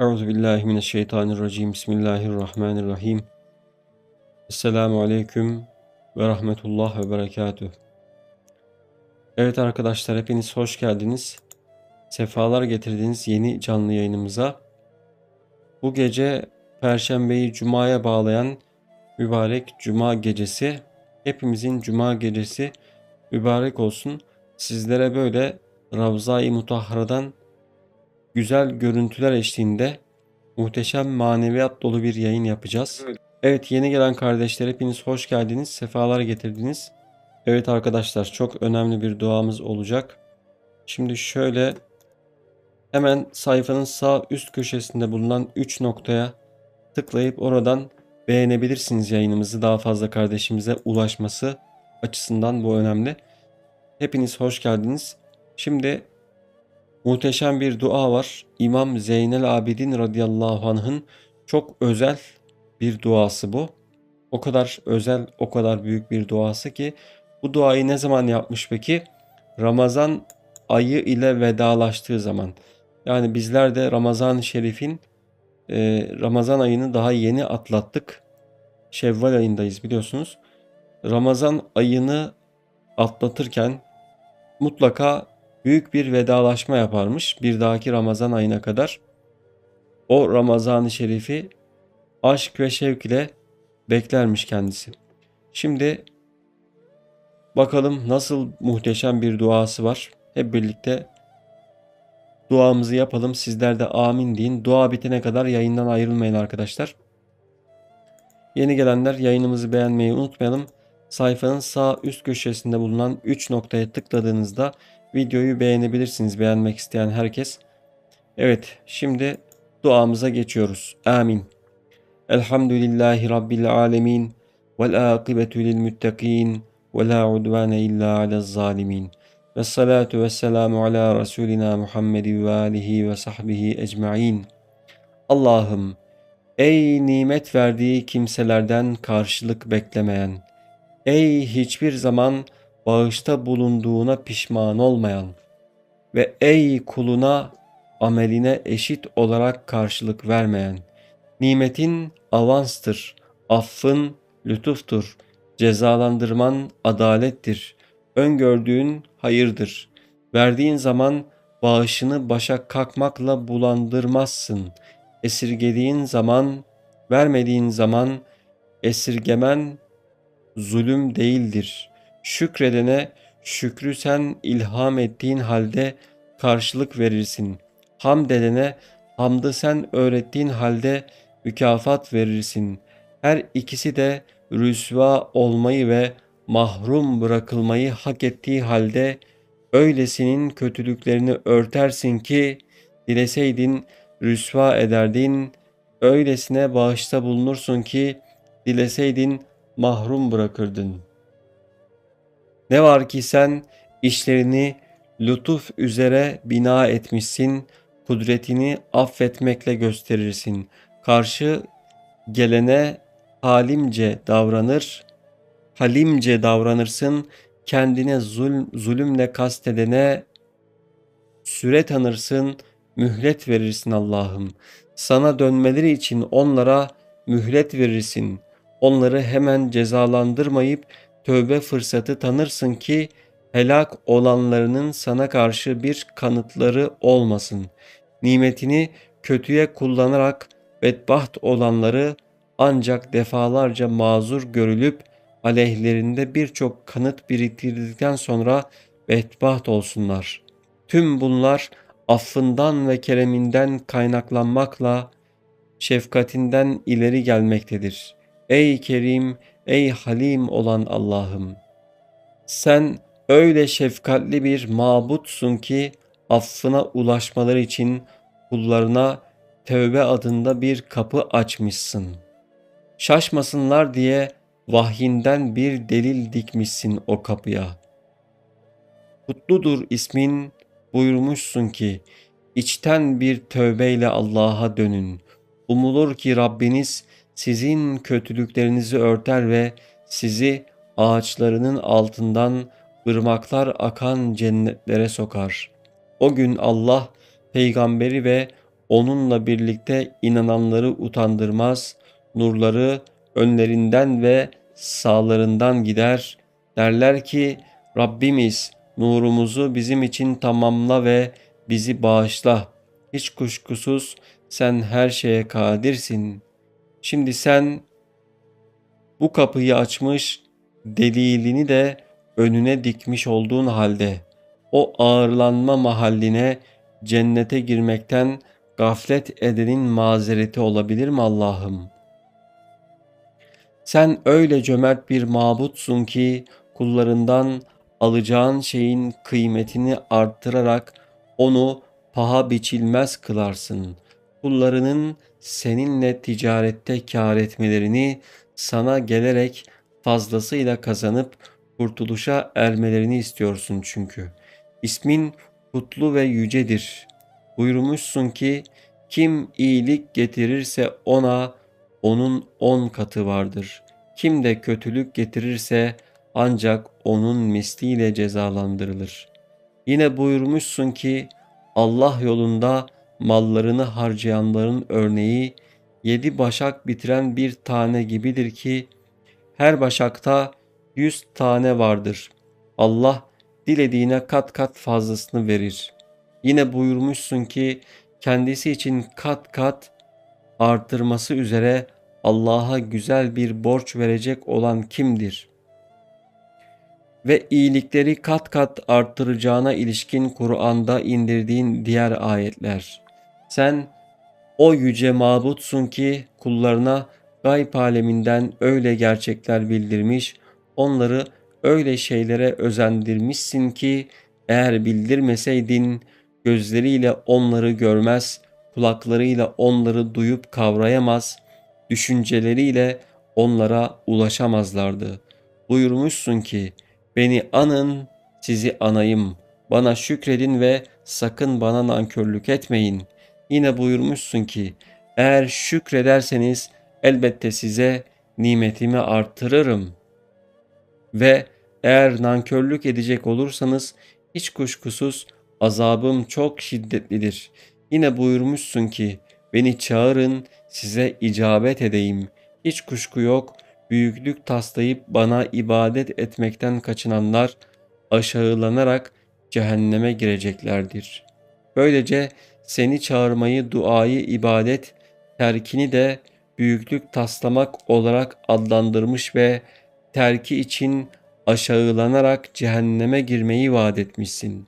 Euzu billahi mineşşeytanirracim. Bismillahirrahmanirrahim. Esselamu aleyküm ve rahmetullah ve berekatüh. Evet arkadaşlar hepiniz hoş geldiniz. Sefalar getirdiniz yeni canlı yayınımıza. Bu gece Perşembeyi Cuma'ya bağlayan mübarek Cuma gecesi. Hepimizin Cuma gecesi mübarek olsun. Sizlere böyle Ravza-i Mutahhara'dan güzel görüntüler eşliğinde muhteşem maneviyat dolu bir yayın yapacağız. Evet yeni gelen kardeşler hepiniz hoş geldiniz, sefalar getirdiniz. Evet arkadaşlar çok önemli bir duamız olacak. Şimdi şöyle hemen sayfanın sağ üst köşesinde bulunan 3 noktaya tıklayıp oradan beğenebilirsiniz yayınımızı daha fazla kardeşimize ulaşması açısından bu önemli. Hepiniz hoş geldiniz. Şimdi muhteşem bir dua var. İmam Zeynel Abidin radıyallahu anh'ın çok özel bir duası bu. O kadar özel, o kadar büyük bir duası ki bu duayı ne zaman yapmış peki? Ramazan ayı ile vedalaştığı zaman. Yani bizler de Ramazan-ı Şerif'in e, Ramazan ayını daha yeni atlattık. Şevval ayındayız biliyorsunuz. Ramazan ayını atlatırken mutlaka büyük bir vedalaşma yaparmış bir dahaki Ramazan ayına kadar. O Ramazan-ı Şerif'i aşk ve şevk ile beklermiş kendisi. Şimdi bakalım nasıl muhteşem bir duası var. Hep birlikte duamızı yapalım. Sizler de amin deyin. Dua bitene kadar yayından ayrılmayın arkadaşlar. Yeni gelenler yayınımızı beğenmeyi unutmayalım. Sayfanın sağ üst köşesinde bulunan 3 noktaya tıkladığınızda videoyu beğenebilirsiniz beğenmek isteyen herkes. Evet şimdi duamıza geçiyoruz. Amin. Elhamdülillahi Rabbil alemin. Vel akibetu lil muttakin. Ve la udvane illa alel zalimin. Ve salatu ve selamu ala Resulina Muhammedi ve alihi ve sahbihi ecma'in. Allah'ım ey nimet verdiği kimselerden karşılık beklemeyen, ey hiçbir zaman bağışta bulunduğuna pişman olmayan ve ey kuluna ameline eşit olarak karşılık vermeyen, nimetin avanstır, affın lütuftur, cezalandırman adalettir, öngördüğün hayırdır. Verdiğin zaman bağışını başa kalkmakla bulandırmazsın. Esirgediğin zaman, vermediğin zaman esirgemen zulüm değildir. Şükredene şükrü sen ilham ettiğin halde karşılık verirsin. Hamd edene hamdı sen öğrettiğin halde mükafat verirsin. Her ikisi de rüsva olmayı ve mahrum bırakılmayı hak ettiği halde öylesinin kötülüklerini örtersin ki dileseydin rüsva ederdin, öylesine bağışta bulunursun ki dileseydin mahrum bırakırdın. Ne var ki sen işlerini lütuf üzere bina etmişsin, kudretini affetmekle gösterirsin. Karşı gelene halimce davranır, halimce davranırsın, kendine zulm, zulümle kastedene süre tanırsın, mühlet verirsin Allah'ım. Sana dönmeleri için onlara mühlet verirsin. Onları hemen cezalandırmayıp tövbe fırsatı tanırsın ki helak olanlarının sana karşı bir kanıtları olmasın. Nimetini kötüye kullanarak bedbaht olanları ancak defalarca mazur görülüp aleyhlerinde birçok kanıt biriktirdikten sonra bedbaht olsunlar. Tüm bunlar affından ve kereminden kaynaklanmakla şefkatinden ileri gelmektedir. Ey Kerim, ey Halim olan Allah'ım! Sen öyle şefkatli bir mabutsun ki affına ulaşmaları için kullarına tövbe adında bir kapı açmışsın. Şaşmasınlar diye vahyinden bir delil dikmişsin o kapıya. Kutludur ismin buyurmuşsun ki içten bir tövbeyle Allah'a dönün. Umulur ki Rabbiniz sizin kötülüklerinizi örter ve sizi ağaçlarının altından ırmaklar akan cennetlere sokar. O gün Allah peygamberi ve onunla birlikte inananları utandırmaz, nurları önlerinden ve sağlarından gider. Derler ki Rabbimiz nurumuzu bizim için tamamla ve bizi bağışla. Hiç kuşkusuz sen her şeye kadirsin. Şimdi sen bu kapıyı açmış, delilini de önüne dikmiş olduğun halde o ağırlanma mahalline cennete girmekten gaflet edenin mazereti olabilir mi Allah'ım? Sen öyle cömert bir mabutsun ki kullarından alacağın şeyin kıymetini arttırarak onu paha biçilmez kılarsın. Kullarının seninle ticarette kâr etmelerini sana gelerek fazlasıyla kazanıp kurtuluşa ermelerini istiyorsun çünkü. İsmin kutlu ve yücedir. Buyurmuşsun ki kim iyilik getirirse ona onun on katı vardır. Kim de kötülük getirirse ancak onun misliyle cezalandırılır. Yine buyurmuşsun ki Allah yolunda mallarını harcayanların örneği yedi başak bitiren bir tane gibidir ki her başakta yüz tane vardır. Allah dilediğine kat kat fazlasını verir. Yine buyurmuşsun ki kendisi için kat kat artırması üzere Allah'a güzel bir borç verecek olan kimdir? Ve iyilikleri kat kat arttıracağına ilişkin Kur'an'da indirdiğin diğer ayetler. Sen o yüce mabutsun ki kullarına gayb aleminden öyle gerçekler bildirmiş, onları öyle şeylere özendirmişsin ki eğer bildirmeseydin gözleriyle onları görmez, kulaklarıyla onları duyup kavrayamaz, düşünceleriyle onlara ulaşamazlardı. Buyurmuşsun ki beni anın sizi anayım, bana şükredin ve sakın bana nankörlük etmeyin. Yine buyurmuşsun ki eğer şükrederseniz elbette size nimetimi artırırım. Ve eğer nankörlük edecek olursanız hiç kuşkusuz azabım çok şiddetlidir. Yine buyurmuşsun ki beni çağırın size icabet edeyim. Hiç kuşku yok büyüklük taslayıp bana ibadet etmekten kaçınanlar aşağılanarak cehenneme gireceklerdir. Böylece seni çağırmayı duayı ibadet, terkini de büyüklük taslamak olarak adlandırmış ve terki için aşağılanarak cehenneme girmeyi vaat etmişsin.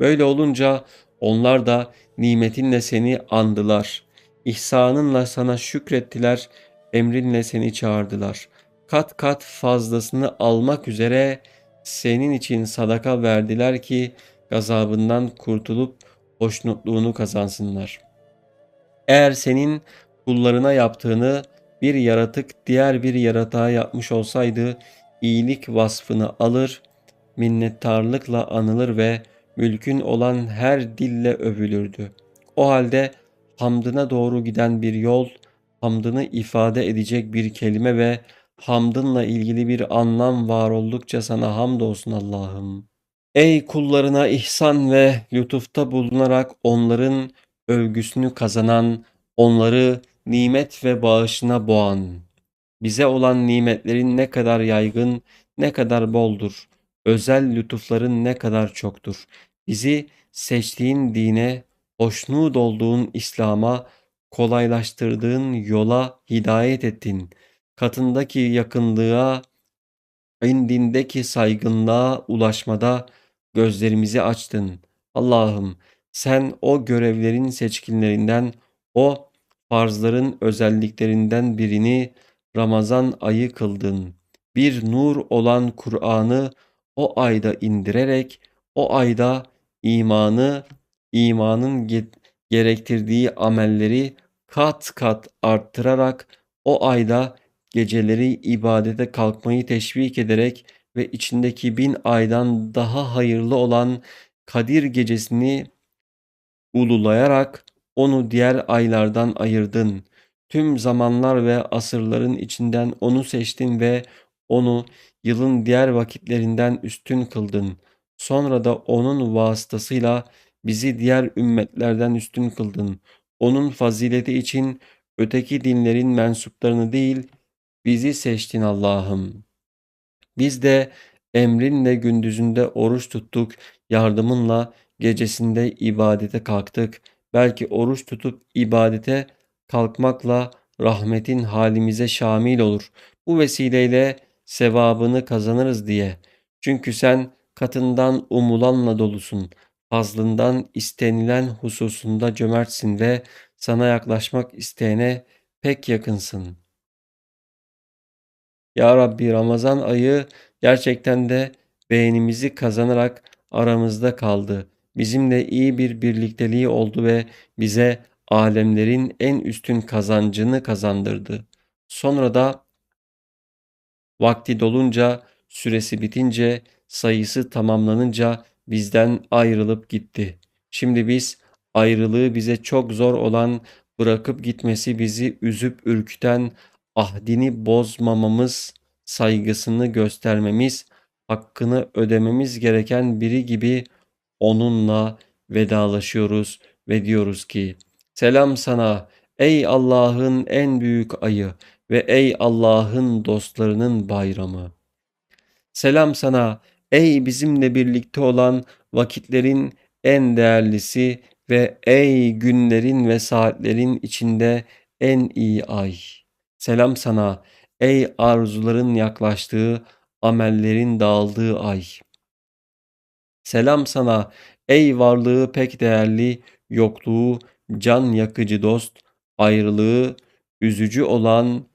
Böyle olunca onlar da nimetinle seni andılar. İhsanınla sana şükrettiler, emrinle seni çağırdılar. Kat kat fazlasını almak üzere senin için sadaka verdiler ki gazabından kurtulup hoşnutluğunu kazansınlar. Eğer senin kullarına yaptığını bir yaratık diğer bir yaratığa yapmış olsaydı iyilik vasfını alır, minnettarlıkla anılır ve mülkün olan her dille övülürdü. O halde hamdına doğru giden bir yol, hamdını ifade edecek bir kelime ve hamdınla ilgili bir anlam var oldukça sana hamdolsun Allah'ım. Ey kullarına ihsan ve lütufta bulunarak onların övgüsünü kazanan, onları nimet ve bağışına boğan, bize olan nimetlerin ne kadar yaygın, ne kadar boldur, özel lütufların ne kadar çoktur. Bizi seçtiğin dine, hoşnut olduğun İslam'a, kolaylaştırdığın yola hidayet ettin. Katındaki yakınlığa, indindeki saygınlığa ulaşmada gözlerimizi açtın. Allah'ım sen o görevlerin seçkinlerinden, o farzların özelliklerinden birini Ramazan ayı kıldın. Bir nur olan Kur'an'ı o ayda indirerek o ayda imanı, imanın gerektirdiği amelleri kat kat arttırarak o ayda geceleri ibadete kalkmayı teşvik ederek ve içindeki bin aydan daha hayırlı olan Kadir gecesini ululayarak onu diğer aylardan ayırdın. Tüm zamanlar ve asırların içinden onu seçtin ve onu yılın diğer vakitlerinden üstün kıldın. Sonra da onun vasıtasıyla bizi diğer ümmetlerden üstün kıldın. Onun fazileti için öteki dinlerin mensuplarını değil, bizi seçtin Allah'ım. Biz de emrinle gündüzünde oruç tuttuk, yardımınla gecesinde ibadete kalktık. Belki oruç tutup ibadete kalkmakla rahmetin halimize şamil olur. Bu vesileyle sevabını kazanırız diye. Çünkü sen katından umulanla dolusun. Fazlından istenilen hususunda cömertsin ve sana yaklaşmak isteyene pek yakınsın. Ya Rabbi Ramazan ayı gerçekten de beğenimizi kazanarak aramızda kaldı. Bizimle iyi bir birlikteliği oldu ve bize alemlerin en üstün kazancını kazandırdı. Sonra da vakti dolunca, süresi bitince, sayısı tamamlanınca bizden ayrılıp gitti. Şimdi biz ayrılığı bize çok zor olan bırakıp gitmesi bizi üzüp ürküten ahdini bozmamamız, saygısını göstermemiz, hakkını ödememiz gereken biri gibi onunla vedalaşıyoruz ve diyoruz ki Selam sana ey Allah'ın en büyük ayı ve ey Allah'ın dostlarının bayramı. Selam sana ey bizimle birlikte olan vakitlerin en değerlisi ve ey günlerin ve saatlerin içinde en iyi ay. Selam sana ey arzuların yaklaştığı, amellerin dağıldığı ay. Selam sana ey varlığı pek değerli, yokluğu can yakıcı dost, ayrılığı üzücü olan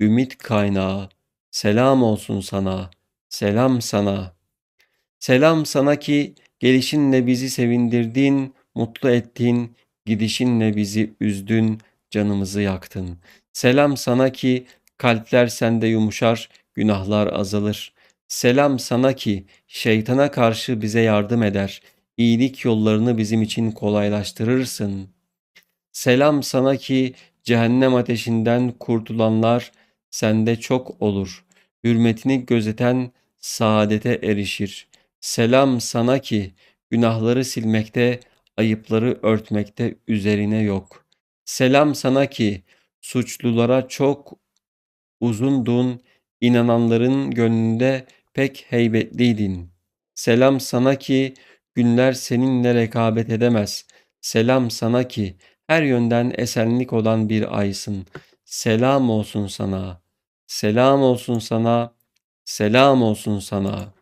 ümit kaynağı. Selam olsun sana, selam sana. Selam sana ki gelişinle bizi sevindirdin, mutlu ettin, gidişinle bizi üzdün, canımızı yaktın. Selam sana ki kalpler sende yumuşar, günahlar azalır. Selam sana ki şeytana karşı bize yardım eder, iyilik yollarını bizim için kolaylaştırırsın. Selam sana ki cehennem ateşinden kurtulanlar sende çok olur. Hürmetini gözeten saadete erişir. Selam sana ki günahları silmekte, ayıpları örtmekte üzerine yok. Selam sana ki suçlulara çok uzundun, inananların gönlünde pek heybetliydin. Selam sana ki günler seninle rekabet edemez. Selam sana ki her yönden esenlik olan bir aysın. Selam olsun sana. Selam olsun sana. Selam olsun sana.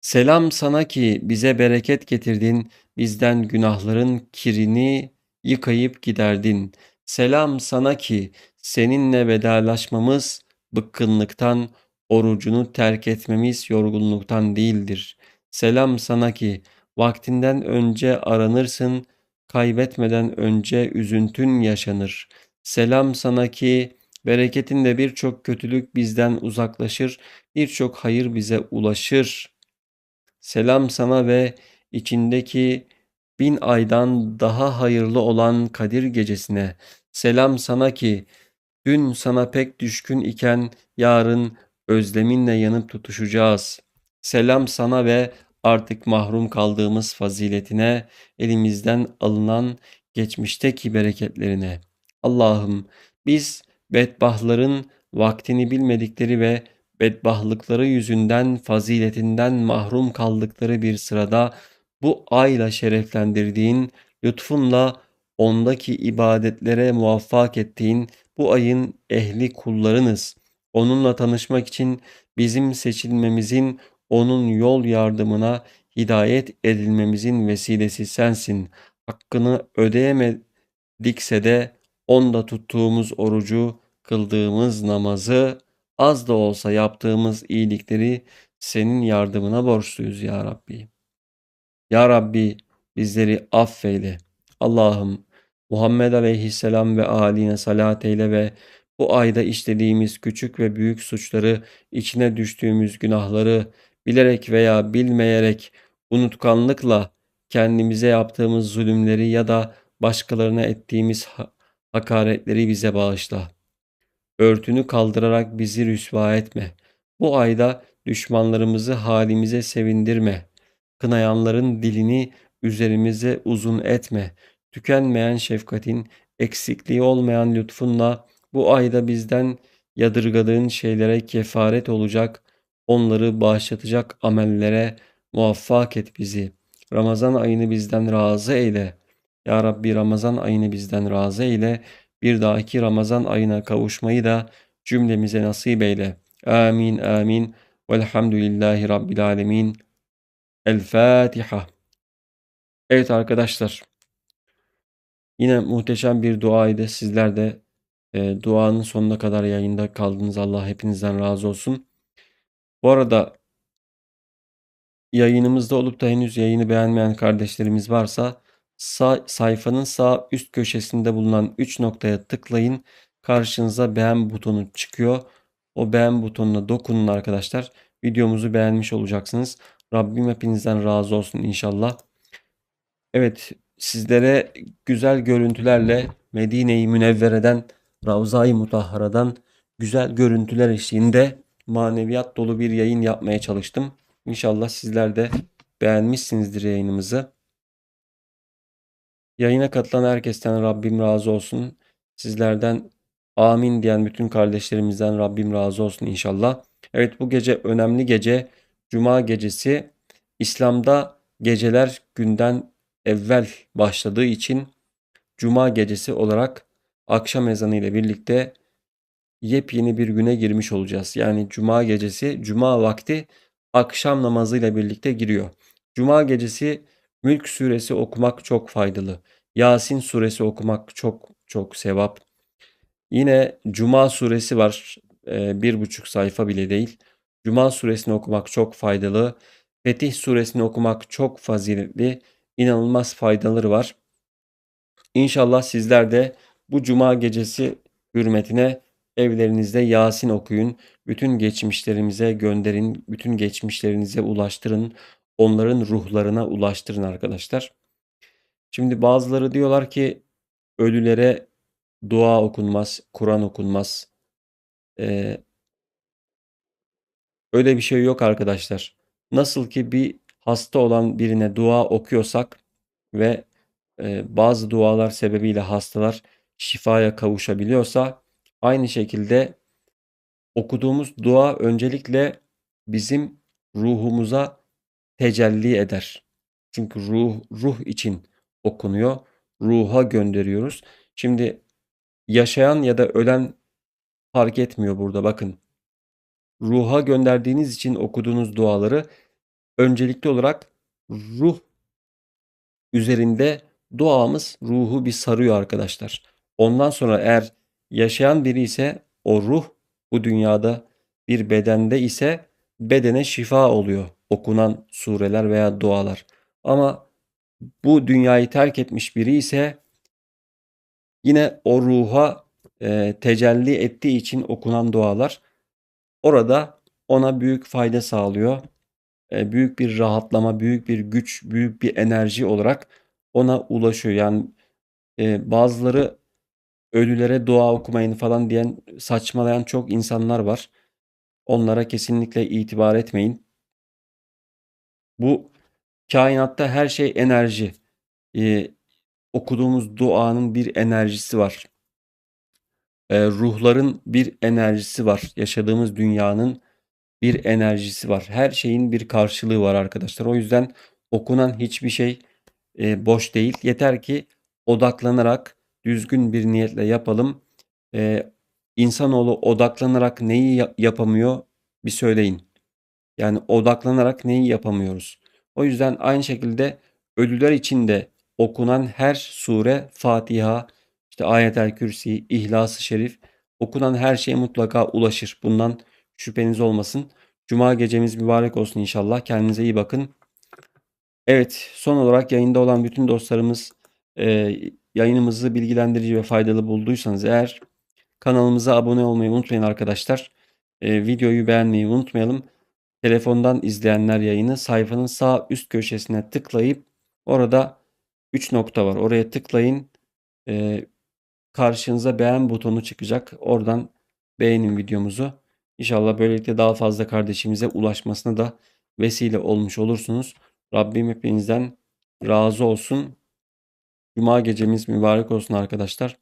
Selam sana ki bize bereket getirdin, bizden günahların kirini yıkayıp giderdin. Selam sana ki seninle vedalaşmamız bıkkınlıktan, orucunu terk etmemiz yorgunluktan değildir. Selam sana ki vaktinden önce aranırsın, kaybetmeden önce üzüntün yaşanır. Selam sana ki bereketinle birçok kötülük bizden uzaklaşır, birçok hayır bize ulaşır. Selam sana ve içindeki bin aydan daha hayırlı olan Kadir gecesine. Selam sana ki dün sana pek düşkün iken yarın özleminle yanıp tutuşacağız. Selam sana ve artık mahrum kaldığımız faziletine, elimizden alınan geçmişteki bereketlerine. Allah'ım biz bedbahtların vaktini bilmedikleri ve bedbahtlıkları yüzünden faziletinden mahrum kaldıkları bir sırada bu ayla şereflendirdiğin, lütfunla ondaki ibadetlere muvaffak ettiğin bu ayın ehli kullarınız. Onunla tanışmak için bizim seçilmemizin onun yol yardımına hidayet edilmemizin vesilesi sensin. Hakkını ödeyemedikse de onda tuttuğumuz orucu, kıldığımız namazı, az da olsa yaptığımız iyilikleri senin yardımına borçluyuz ya Rabbi. Ya Rabbi bizleri affeyle. Allah'ım Muhammed Aleyhisselam ve âline salat eyle ve bu ayda işlediğimiz küçük ve büyük suçları, içine düştüğümüz günahları, bilerek veya bilmeyerek unutkanlıkla kendimize yaptığımız zulümleri ya da başkalarına ettiğimiz hakaretleri bize bağışla. Örtünü kaldırarak bizi rüsva etme. Bu ayda düşmanlarımızı halimize sevindirme. Kınayanların dilini üzerimize uzun etme. tükenmeyen şefkatin, eksikliği olmayan lütfunla bu ayda bizden yadırgadığın şeylere kefaret olacak, onları bağışlatacak amellere muvaffak et bizi. Ramazan ayını bizden razı eyle. Ya Rabbi Ramazan ayını bizden razı eyle. Bir dahaki Ramazan ayına kavuşmayı da cümlemize nasip eyle. Amin amin. Velhamdülillahi Rabbil alemin. El Fatiha. Evet arkadaşlar. Yine muhteşem bir duaydı. Sizler de e, duanın sonuna kadar yayında kaldınız. Allah hepinizden razı olsun. Bu arada yayınımızda olup da henüz yayını beğenmeyen kardeşlerimiz varsa sağ, sayfanın sağ üst köşesinde bulunan 3 noktaya tıklayın. Karşınıza beğen butonu çıkıyor. O beğen butonuna dokunun arkadaşlar. Videomuzu beğenmiş olacaksınız. Rabbim hepinizden razı olsun inşallah. Evet sizlere güzel görüntülerle Medine-i Münevvere'den, Ravza-i Mutahhara'dan güzel görüntüler eşliğinde maneviyat dolu bir yayın yapmaya çalıştım. İnşallah sizler de beğenmişsinizdir yayınımızı. Yayına katılan herkesten Rabbim razı olsun. Sizlerden amin diyen bütün kardeşlerimizden Rabbim razı olsun inşallah. Evet bu gece önemli gece. Cuma gecesi İslam'da geceler günden evvel başladığı için Cuma gecesi olarak akşam ezanı ile birlikte yepyeni bir güne girmiş olacağız. Yani Cuma gecesi, Cuma vakti akşam namazıyla birlikte giriyor. Cuma gecesi Mülk suresi okumak çok faydalı. Yasin suresi okumak çok çok sevap. Yine Cuma suresi var. E, bir buçuk sayfa bile değil. Cuma suresini okumak çok faydalı. Fetih suresini okumak çok faziletli. İnanılmaz faydaları var. İnşallah sizler de bu cuma gecesi hürmetine evlerinizde Yasin okuyun. Bütün geçmişlerimize gönderin. Bütün geçmişlerinize ulaştırın. Onların ruhlarına ulaştırın arkadaşlar. Şimdi bazıları diyorlar ki ölülere dua okunmaz, Kur'an okunmaz. Ee, öyle bir şey yok arkadaşlar. Nasıl ki bir hasta olan birine dua okuyorsak ve e, bazı dualar sebebiyle hastalar şifaya kavuşabiliyorsa aynı şekilde okuduğumuz dua öncelikle bizim ruhumuza tecelli eder. Çünkü ruh ruh için okunuyor. Ruha gönderiyoruz. Şimdi yaşayan ya da ölen fark etmiyor burada bakın. Ruha gönderdiğiniz için okuduğunuz duaları öncelikli olarak ruh üzerinde duamız ruhu bir sarıyor arkadaşlar. Ondan sonra eğer yaşayan biri ise o ruh bu dünyada bir bedende ise bedene şifa oluyor okunan sureler veya dualar. Ama bu dünyayı terk etmiş biri ise yine o ruha e, tecelli ettiği için okunan dualar orada ona büyük fayda sağlıyor. E, büyük bir rahatlama, büyük bir güç, büyük bir enerji olarak ona ulaşıyor. Yani e, bazıları ölülere dua okumayın falan diyen saçmalayan çok insanlar var. Onlara kesinlikle itibar etmeyin. Bu kainatta her şey enerji. Ee, okuduğumuz duanın bir enerjisi var. Ee, ruhların bir enerjisi var. Yaşadığımız dünyanın bir enerjisi var. Her şeyin bir karşılığı var arkadaşlar. O yüzden okunan hiçbir şey e, boş değil. Yeter ki odaklanarak düzgün bir niyetle yapalım. E, insanoğlu odaklanarak neyi yapamıyor bir söyleyin. Yani odaklanarak neyi yapamıyoruz. O yüzden aynı şekilde ölüler için de okunan her sure Fatiha, işte Ayetel Kürsi, İhlas-ı Şerif okunan her şeye mutlaka ulaşır. Bundan şüpheniz olmasın. Cuma gecemiz mübarek olsun inşallah. Kendinize iyi bakın. Evet, son olarak yayında olan bütün dostlarımız e, yayınımızı bilgilendirici ve faydalı bulduysanız eğer kanalımıza abone olmayı unutmayın arkadaşlar. E, videoyu beğenmeyi unutmayalım. Telefondan izleyenler yayını sayfanın sağ üst köşesine tıklayıp orada 3 nokta var. Oraya tıklayın. E, karşınıza beğen butonu çıkacak. Oradan beğenin videomuzu. İnşallah böylelikle daha fazla kardeşimize ulaşmasına da vesile olmuş olursunuz. Rabbim hepinizden razı olsun. Cuma gecemiz mübarek olsun arkadaşlar.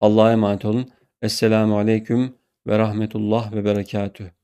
Allah'a emanet olun. Esselamu Aleyküm ve Rahmetullah ve Berekatüh.